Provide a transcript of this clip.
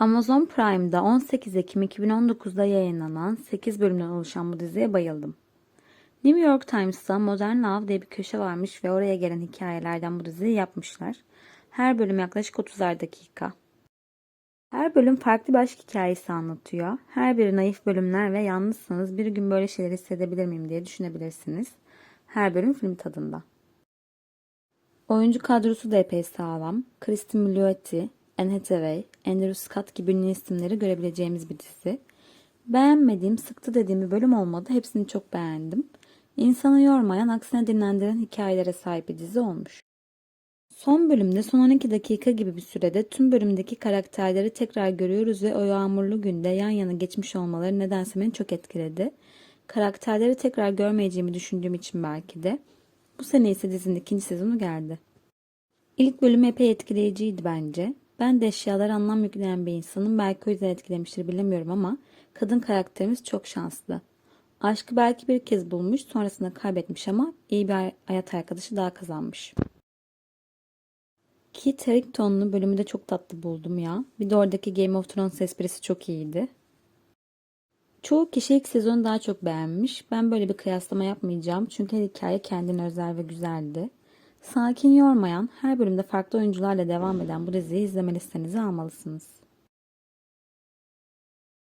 Amazon Prime'da 18 Ekim 2019'da yayınlanan 8 bölümden oluşan bu diziye bayıldım. New York Times'ta Modern Love diye bir köşe varmış ve oraya gelen hikayelerden bu diziyi yapmışlar. Her bölüm yaklaşık 30'ar dakika. Her bölüm farklı bir aşk hikayesi anlatıyor. Her biri naif bölümler ve yalnızsanız bir gün böyle şeyler hissedebilir miyim diye düşünebilirsiniz. Her bölüm film tadında. Oyuncu kadrosu da epey sağlam. Kristen Milioti, Anne Hathaway, Andrew Scott gibi ünlü isimleri görebileceğimiz bir dizi. Beğenmediğim, sıktı dediğim bir bölüm olmadı. Hepsini çok beğendim. İnsanı yormayan, aksine dinlendiren hikayelere sahip bir dizi olmuş. Son bölümde son 12 dakika gibi bir sürede tüm bölümdeki karakterleri tekrar görüyoruz ve o yağmurlu günde yan yana geçmiş olmaları nedense beni çok etkiledi. Karakterleri tekrar görmeyeceğimi düşündüğüm için belki de. Bu sene ise dizinin ikinci sezonu geldi. İlk bölüm epey etkileyiciydi bence. Ben de eşyalara anlam yükleyen bir insanım. Belki o yüzden etkilemiştir bilemiyorum ama kadın karakterimiz çok şanslı. Aşkı belki bir kez bulmuş sonrasında kaybetmiş ama iyi bir hayat arkadaşı daha kazanmış. Kit Harington'lu bölümü de çok tatlı buldum ya. Bir de oradaki Game of Thrones esprisi çok iyiydi. Çoğu kişi ilk sezonu daha çok beğenmiş. Ben böyle bir kıyaslama yapmayacağım çünkü hikaye kendine özel ve güzeldi. Sakin yormayan, her bölümde farklı oyuncularla devam eden bu diziyi izleme listenize almalısınız.